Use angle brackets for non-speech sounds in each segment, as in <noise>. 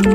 Hej,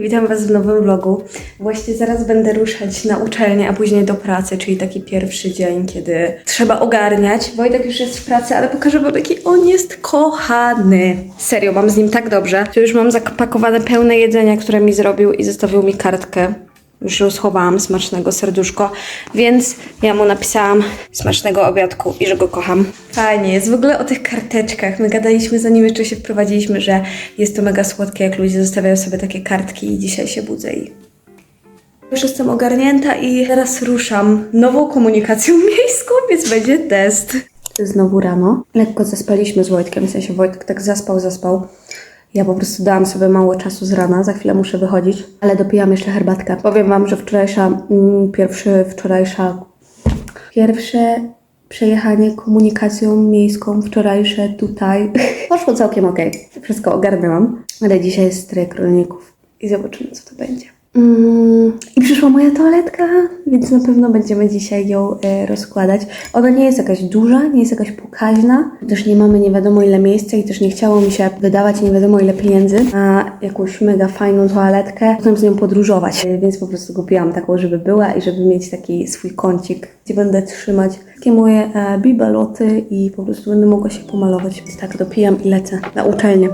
witam Was w nowym vlogu. Właśnie zaraz będę ruszać na uczelnię, a później do pracy, czyli taki pierwszy dzień, kiedy trzeba ogarniać. Wojtek już jest w pracy, ale pokażę Wam, jaki on jest kochany. Serio, mam z nim tak dobrze. Już mam zapakowane pełne jedzenia, które mi zrobił i zostawił mi kartkę. Już ją schowałam, smacznego serduszko, więc ja mu napisałam smacznego obiadku i że go kocham. Fajnie jest. W ogóle o tych karteczkach. My gadaliśmy zanim jeszcze się wprowadziliśmy, że jest to mega słodkie, jak ludzie zostawiają sobie takie kartki i dzisiaj się budzę i już jestem ogarnięta i teraz ruszam nową komunikacją <laughs> miejską, więc będzie test. Znowu rano. Lekko zaspaliśmy z Wojtkiem, w sensie Wojtek tak zaspał, zaspał. Ja po prostu dałam sobie mało czasu z rana, za chwilę muszę wychodzić, ale dopijam jeszcze herbatkę. Powiem Wam, że wczorajsza, mm, pierwszy, wczorajsza, pierwsze przejechanie komunikacją miejską wczorajsze tutaj <laughs> poszło całkiem okej. Wszystko ogarnęłam, ale dzisiaj jest stryk rolników i zobaczymy, co to będzie. Mm, I przyszła moja toaletka, więc na pewno będziemy dzisiaj ją e, rozkładać. Ona nie jest jakaś duża, nie jest jakaś pokaźna. Też nie mamy nie wiadomo ile miejsca i też nie chciało mi się wydawać nie wiadomo ile pieniędzy na jakąś mega fajną toaletkę. Potem z nią podróżować, e, więc po prostu kupiłam taką, żeby była i żeby mieć taki swój kącik, gdzie będę trzymać takie moje e, bibeloty i po prostu będę mogła się pomalować. Więc tak, dopijam i lecę na uczelnię.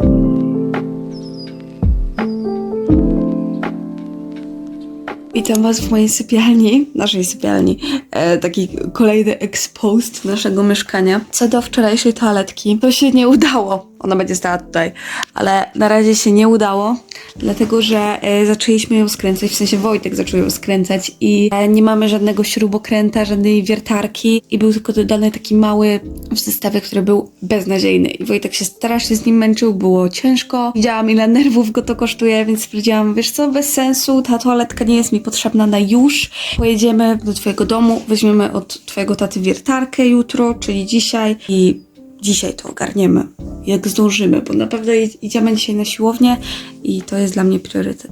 Witam Was w mojej sypialni, naszej sypialni, e, taki kolejny expost naszego mieszkania. Co do wczorajszej toaletki, to się nie udało. Ona będzie stała tutaj, ale na razie się nie udało, dlatego że e, zaczęliśmy ją skręcać, w sensie Wojtek zaczął ją skręcać i e, nie mamy żadnego śrubokręta, żadnej wiertarki i był tylko dodany taki mały w zestawie, który był beznadziejny i Wojtek się strasznie z nim męczył, było ciężko. Widziałam ile nerwów go to kosztuje, więc stwierdziłam, wiesz co, bez sensu, ta toaletka nie jest mi potrzebna na już. Pojedziemy do twojego domu, weźmiemy od twojego taty wiertarkę jutro, czyli dzisiaj i dzisiaj to ogarniemy, jak zdążymy, bo naprawdę id- idziemy dzisiaj na siłownię i to jest dla mnie priorytet.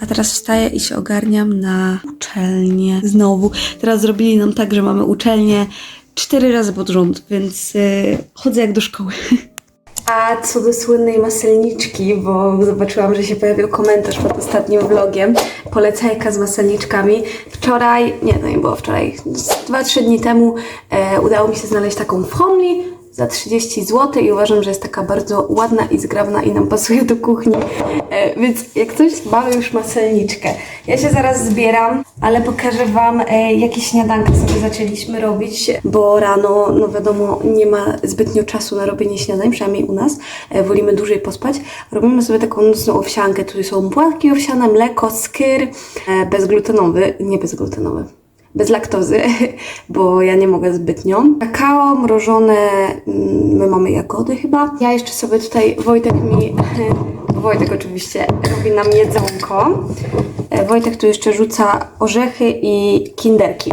A teraz wstaję i się ogarniam na uczelnię znowu. Teraz zrobili nam tak, że mamy uczelnię cztery razy pod rząd, więc yy, chodzę jak do szkoły. <laughs> A co do słynnej maselniczki, bo zobaczyłam, że się pojawił komentarz pod ostatnim vlogiem, polecajka z maselniczkami. Wczoraj, nie, to nie było wczoraj, 2-3 dni temu e, udało mi się znaleźć taką w Homli za 30 zł i uważam, że jest taka bardzo ładna i zgrabna i nam pasuje do kuchni. E, więc jak coś, mamy już maselniczkę. Ja się zaraz zbieram, ale pokażę Wam, e, jakie śniadanki sobie zaczęliśmy robić, bo rano, no wiadomo, nie ma zbytnio czasu na robienie śniadań, przynajmniej u nas. E, wolimy dłużej pospać. Robimy sobie taką nocną owsiankę. Tu są płatki owsiane, mleko, skyr, e, bezglutenowy, nie bezglutenowy bez laktozy, <laughs> bo ja nie mogę zbytnio. Kakao, mrożone, mm, my mamy jagody chyba. Ja jeszcze sobie tutaj, Wojtek mi, <laughs> Wojtek oczywiście robi nam jedzonko. E, Wojtek tu jeszcze rzuca orzechy i kinderki.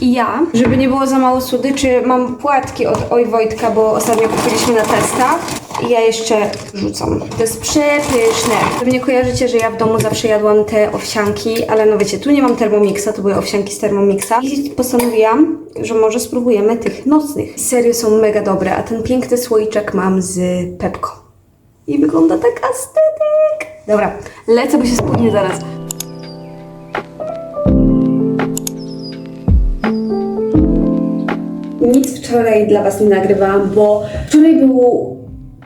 I ja, żeby nie było za mało słodyczy, mam płatki od Oj Wojtka, bo ostatnio kupiliśmy na testa. I ja jeszcze rzucam. To jest przepyszne. Pewnie kojarzycie, że ja w domu zawsze jadłam te owsianki, ale no wiecie, tu nie mam Thermomixa, to były owsianki z Thermomixa. I postanowiłam, że może spróbujemy tych nocnych. Serio są mega dobre, a ten piękny słoiczek mam z Pepko. I wygląda tak estetyk. Dobra, lecę, bo się spóźnię zaraz. Nic wczoraj dla Was nie nagrywałam, bo wczoraj był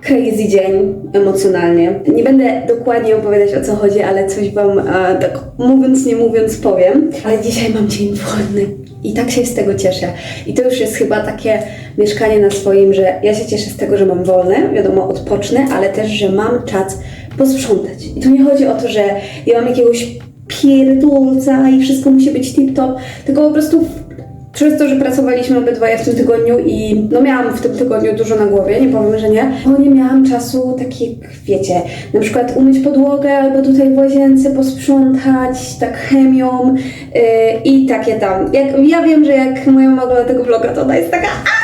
crazy dzień emocjonalnie. Nie będę dokładnie opowiadać o co chodzi, ale coś Wam e, tak mówiąc, nie mówiąc powiem. Ale dzisiaj mam dzień wolny i tak się z tego cieszę. I to już jest chyba takie mieszkanie na swoim, że ja się cieszę z tego, że mam wolne, wiadomo, odpocznę, ale też, że mam czas posprzątać. I tu nie chodzi o to, że ja mam jakiegoś pierdolca i wszystko musi być tip-top, tylko po prostu przez to, że pracowaliśmy obydwoje w tym tygodniu i no miałam w tym tygodniu dużo na głowie, nie powiem, że nie, bo nie miałam czasu taki, wiecie, na przykład umyć podłogę albo tutaj w łazience posprzątać, tak chemią yy, i takie tam. Jak, ja wiem, że jak moja mama tego vloga, to ona jest taka "Aaa,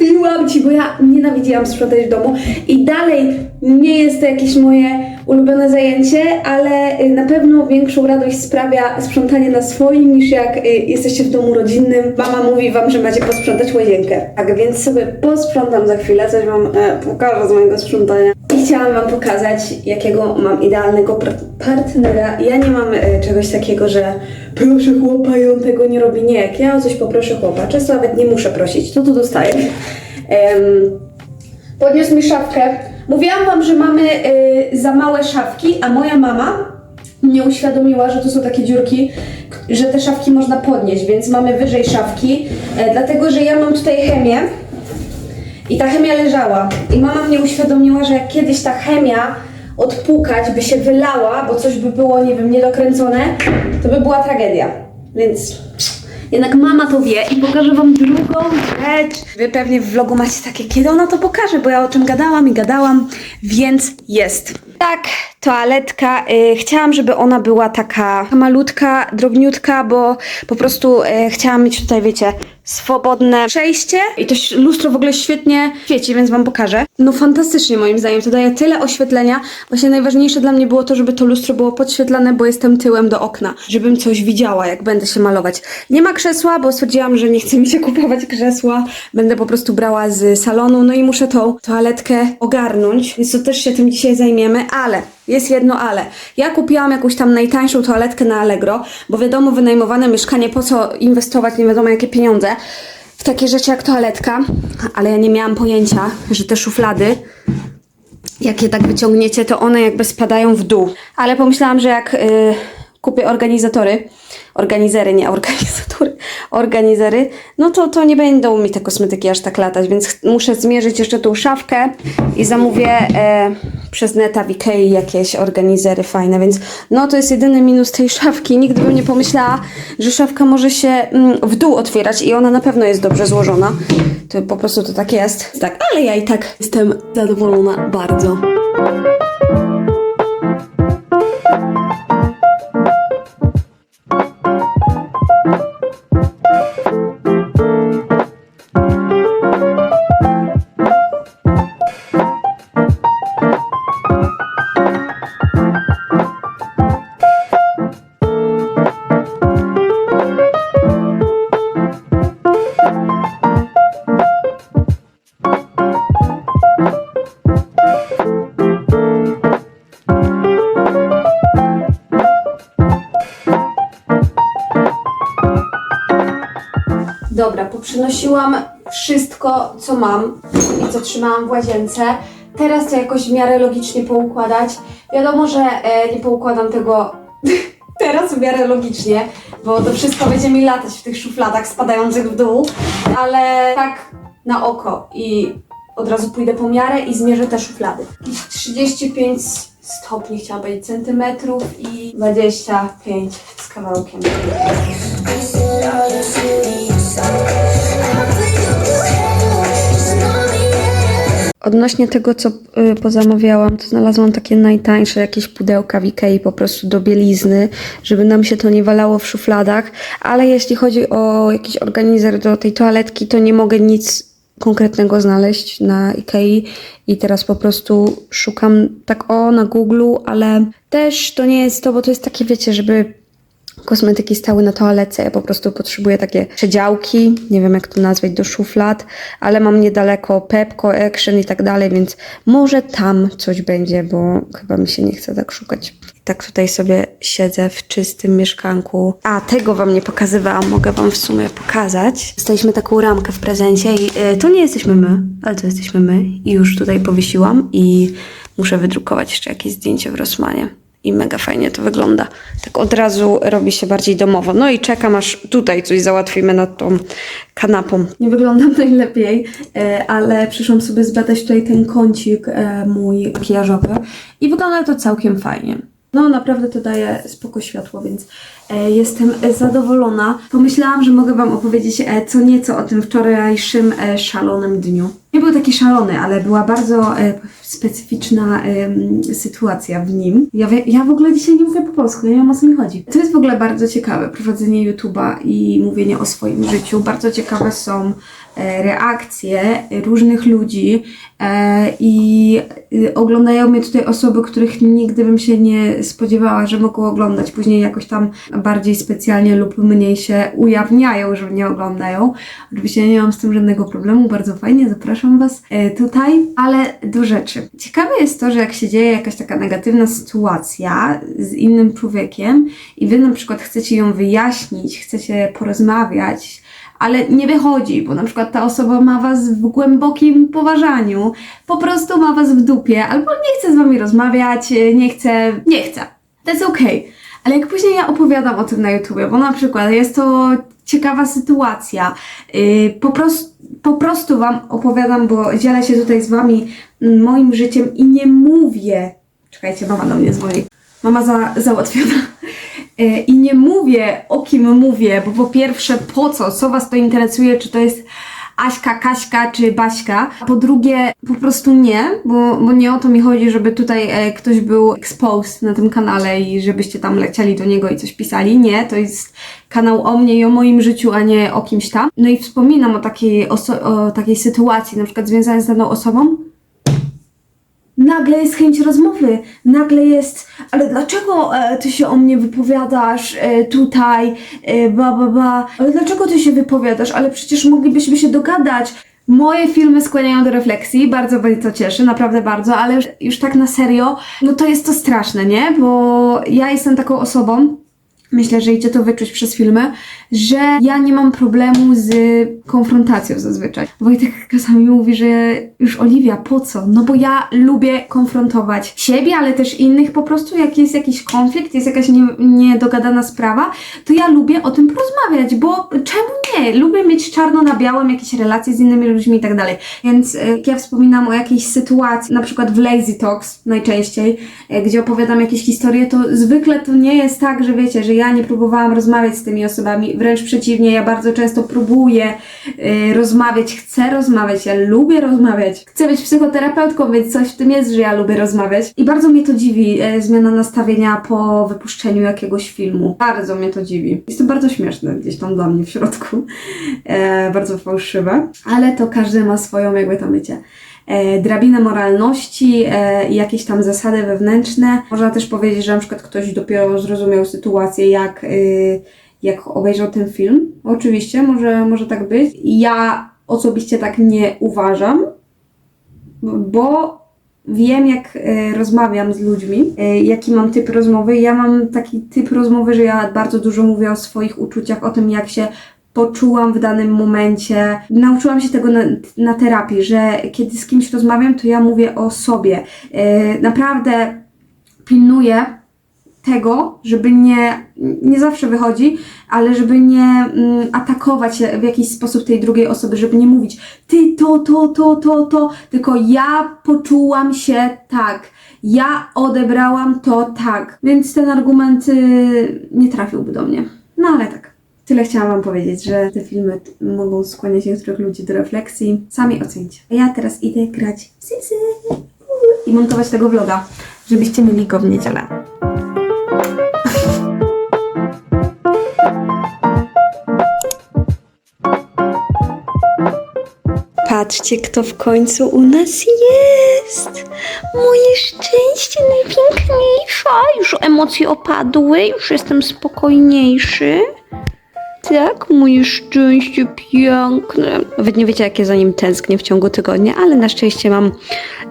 Mówiłam ci, bo ja nienawidziłam sprzątać w domu i dalej nie jest to jakieś moje ulubione zajęcie, ale y, na pewno większą radość sprawia sprzątanie na swoim niż jak y, jesteście w domu rodzinnym. Mama mówi wam, że macie posprzątać łazienkę. Tak więc sobie posprzątam za chwilę, coś wam e, pokażę z mojego sprzątania. Chciałam wam pokazać, jakiego mam idealnego par- partnera. Ja nie mam e, czegoś takiego, że proszę chłopa i on tego nie robi. Nie, jak ja o coś poproszę chłopa, często nawet nie muszę prosić, to to dostaję. Podniósł mi szafkę. Mówiłam wam, że mamy y, za małe szafki, a moja mama mnie uświadomiła, że to są takie dziurki, że te szafki można podnieść, więc mamy wyżej szafki, e, dlatego że ja mam tutaj chemię i ta chemia leżała. I mama mnie uświadomiła, że jak kiedyś ta chemia odpukać by się wylała, bo coś by było, nie wiem, niedokręcone, to by była tragedia. Więc jednak mama to wie i pokażę wam drugą rzecz. Wy pewnie w vlogu macie takie, kiedy ona to pokaże, bo ja o czym gadałam i gadałam, więc jest. Tak, toaletka. Y, chciałam, żeby ona była taka malutka, drobniutka, bo po prostu y, chciałam mieć tutaj, wiecie, swobodne przejście. I to lustro w ogóle świetnie świeci, więc wam pokażę. No fantastycznie moim zdaniem, to daje tyle oświetlenia. Właśnie najważniejsze dla mnie było to, żeby to lustro było podświetlane, bo jestem tyłem do okna, żebym coś widziała, jak będę się malować. Nie ma krzesła, bo stwierdziłam, że nie chce mi się <laughs> kupować krzesła. Będę po prostu brała z salonu, no i muszę tą toaletkę ogarnąć, więc to też się tym dzisiaj zajmiemy, ale jest jedno ale. Ja kupiłam jakąś tam najtańszą toaletkę na Allegro, bo wiadomo, wynajmowane mieszkanie, po co inwestować nie wiadomo jakie pieniądze w takie rzeczy jak toaletka, ale ja nie miałam pojęcia, że te szuflady jak je tak wyciągniecie, to one jakby spadają w dół. Ale pomyślałam, że jak y, kupię organizatory, organizery, nie organizatory, organizery, no to, to nie będą mi te kosmetyki aż tak latać, więc muszę zmierzyć jeszcze tą szafkę i zamówię e, przez neta Ikei jakieś organizery fajne, więc no to jest jedyny minus tej szafki. Nigdy bym nie pomyślała, że szafka może się mm, w dół otwierać i ona na pewno jest dobrze złożona. To po prostu to tak jest. Tak, ale ja i tak jestem zadowolona bardzo. Dobra, poprzynosiłam wszystko, co mam i co trzymałam w łazience. Teraz to jakoś w miarę logicznie poukładać. Wiadomo, że e, nie poukładam tego <laughs> teraz w miarę logicznie, bo to wszystko będzie mi latać w tych szufladach spadających w dół, ale tak na oko i od razu pójdę po miarę i zmierzę te szuflady. Jakieś 35 stopni chciała powiedzieć, centymetrów i 25 z kawałkiem. Odnośnie tego, co y, pozamawiałam, to znalazłam takie najtańsze jakieś pudełka w Ikei po prostu do bielizny, żeby nam się to nie walało w szufladach, ale jeśli chodzi o jakiś organizer do tej toaletki, to nie mogę nic konkretnego znaleźć na Ikei i teraz po prostu szukam tak o na Google, ale też to nie jest to, bo to jest takie, wiecie, żeby kosmetyki stały na toalece. Ja po prostu potrzebuję takie przedziałki, nie wiem jak to nazwać, do szuflad, ale mam niedaleko Pepco, Action i tak dalej, więc może tam coś będzie, bo chyba mi się nie chce tak szukać. Tak tutaj sobie siedzę w czystym mieszkanku. A, tego wam nie pokazywałam, mogę wam w sumie pokazać. Dostaliśmy taką ramkę w prezencie i y, to nie jesteśmy my, ale to jesteśmy my. I już tutaj powiesiłam i muszę wydrukować jeszcze jakieś zdjęcie w Rossmanie i mega fajnie to wygląda. Tak od razu robi się bardziej domowo. No i czekam, aż tutaj coś załatwimy nad tą kanapą. Nie wyglądam <laughs> najlepiej, e, ale przyszłam sobie zbadać tutaj ten kącik e, mój makijażowy i wygląda to całkiem fajnie. No naprawdę to daje spoko światło, więc jestem zadowolona. Pomyślałam, że mogę Wam opowiedzieć e, co nieco o tym wczorajszym e, szalonym dniu. Nie był taki szalony, ale była bardzo e, specyficzna sytuacja w nim. Ja, ja w ogóle dzisiaj nie mówię po polsku, ja nie wiem o co mi chodzi. To jest w ogóle bardzo ciekawe, prowadzenie YouTube'a i mówienie o swoim życiu. Bardzo ciekawe są e, reakcje różnych ludzi e, i y, oglądają mnie tutaj osoby, których nigdy bym się nie spodziewała, że mogą oglądać. Później jakoś tam bardziej specjalnie lub mniej się ujawniają, że mnie oglądają. Oczywiście nie mam z tym żadnego problemu, bardzo fajnie, zapraszam Was e, tutaj, ale do rzeczy. Ciekawe jest to, że jak się dzieje jakaś taka negatywna sytuacja z innym człowiekiem i Wy na przykład chcecie ją wyjaśnić, chcecie porozmawiać, ale nie wychodzi, bo na przykład ta osoba ma was w głębokim poważaniu, po prostu ma was w dupie, albo nie chce z wami rozmawiać, nie chce, nie chce. Jest okej. Ale jak później ja opowiadam o tym na YouTubie, bo na przykład jest to ciekawa sytuacja, yy, po, prostu, po prostu wam opowiadam, bo dzielę się tutaj z wami mm, moim życiem i nie mówię. Czekajcie, mama do mnie dzwoni. Mama za, załatwiona. E, I nie mówię o kim mówię, bo po pierwsze po co, co was to interesuje, czy to jest Aśka, Kaśka czy Baśka. Po drugie, po prostu nie, bo, bo nie o to mi chodzi, żeby tutaj e, ktoś był exposed na tym kanale i żebyście tam lecieli do niego i coś pisali. Nie, to jest kanał o mnie i o moim życiu, a nie o kimś tam. No i wspominam o takiej, o takiej sytuacji, na przykład związanej z daną osobą, nagle jest chęć rozmowy, nagle jest, ale dlaczego e, ty się o mnie wypowiadasz e, tutaj, e, ba, ba, ba, ale dlaczego ty się wypowiadasz, ale przecież moglibyśmy się dogadać. Moje filmy skłaniają do refleksji, bardzo mnie to cieszy, naprawdę bardzo, ale już, już tak na serio, no to jest to straszne, nie? Bo ja jestem taką osobą, myślę, że idzie to wyczuć przez filmy, że ja nie mam problemu z konfrontacją zazwyczaj. Wojtek czasami mówi, że już Oliwia, po co? No bo ja lubię konfrontować siebie, ale też innych po prostu, jak jest jakiś konflikt, jest jakaś nie, niedogadana sprawa, to ja lubię o tym porozmawiać, bo czemu nie? Lubię mieć czarno na białym jakieś relacje z innymi ludźmi i tak dalej. Więc e, jak ja wspominam o jakiejś sytuacji, na przykład w Lazy Talks najczęściej, e, gdzie opowiadam jakieś historie, to zwykle to nie jest tak, że wiecie, że ja nie próbowałam rozmawiać z tymi osobami, wręcz przeciwnie, ja bardzo często próbuję y, rozmawiać, chcę rozmawiać, ja lubię rozmawiać. Chcę być psychoterapeutką, więc coś w tym jest, że ja lubię rozmawiać. I bardzo mnie to dziwi, e, zmiana nastawienia po wypuszczeniu jakiegoś filmu. Bardzo mnie to dziwi. Jest to bardzo śmieszne gdzieś tam dla mnie w środku. E, bardzo fałszywe. Ale to każdy ma swoją, jakby to wiecie, e, drabinę moralności e, i jakieś tam zasady wewnętrzne. Można też powiedzieć, że na przykład ktoś dopiero zrozumiał sytuację, jak, y, jak obejrzał ten film. Oczywiście, może, może tak być. Ja osobiście tak nie uważam, bo wiem, jak e, rozmawiam z ludźmi, e, jaki mam typ rozmowy. Ja mam taki typ rozmowy, że ja bardzo dużo mówię o swoich uczuciach, o tym, jak się poczułam w danym momencie. Nauczyłam się tego na, na terapii, że kiedy z kimś rozmawiam, to ja mówię o sobie. E, naprawdę pilnuję tego, żeby nie, nie zawsze wychodzi, ale żeby nie mm, atakować w jakiś sposób tej drugiej osoby, żeby nie mówić ty to, to, to, to, to, tylko ja poczułam się tak, ja odebrałam to tak, więc ten argument y, nie trafiłby do mnie. No ale tak. Tyle chciałam Wam powiedzieć, że te filmy mogą skłaniać niektórych ludzi do refleksji. Sami ocencie. A ja teraz idę grać w Sisy i montować tego vloga, żebyście mieli go w niedzielę. Patrzcie, kto w końcu u nas jest. Moje szczęście najpiękniejsza. Już emocje opadły, już jestem spokojniejszy. Tak, moje szczęście piękne. Wy nie wiecie, jak ja za nim tęsknię w ciągu tygodnia, ale na szczęście mam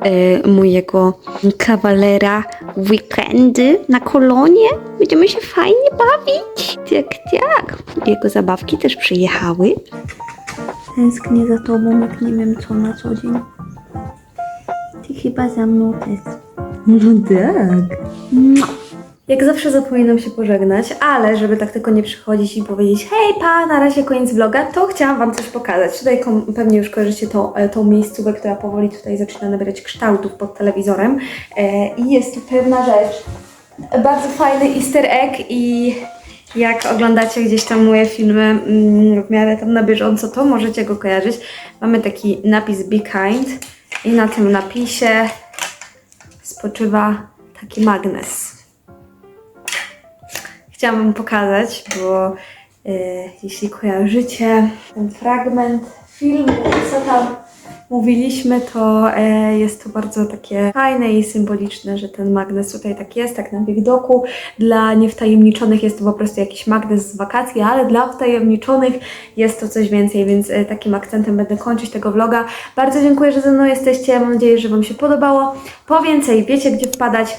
e, mojego kawalera w weekendy na kolonie. Będziemy się fajnie bawić. Tak, tak. Jego zabawki też przyjechały. Tęsknię za tobą, jak nie wiem co na co dzień. Ty chyba za mną też. No tak. Jak zawsze zapominam się pożegnać, ale żeby tak tylko nie przychodzić i powiedzieć hej pa, na razie koniec vloga, to chciałam Wam coś pokazać. Tutaj pewnie już kojarzycie tą, e, tą miejscówkę, która powoli tutaj zaczyna nabierać kształtów pod telewizorem. E, I jest tu pewna rzecz. Bardzo fajny easter egg i Jak oglądacie gdzieś tam moje filmy mm, w miarę tam na bieżąco, to możecie go kojarzyć. Mamy taki napis Be Kind i na tym napisie spoczywa taki magnes. Chciałam pokazać, bo y, jeśli kojarzycie ten fragment filmu, co tam mówiliśmy, to e, jest to bardzo takie fajne i symboliczne, że ten magnes tutaj tak jest, tak na widoku. Dla niewtajemniczonych jest to po prostu jakiś magnes z wakacji, ale dla wtajemniczonych jest to coś więcej, więc e, takim akcentem będę kończyć tego vloga. Bardzo dziękuję, że ze mną jesteście. Mam nadzieję, że Wam się podobało. Po więcej wiecie, gdzie wpadać.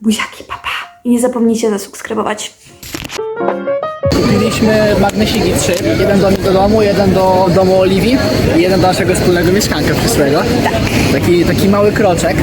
Buziaki, papa. I nie zapomnijcie zasubskrybować. Kupiliśmy magnesiki trzy. Jeden do mnie do domu, jeden do domu Oliwii i jeden do naszego wspólnego mieszkanka przyszłego. Tak. Taki, taki mały kroczek.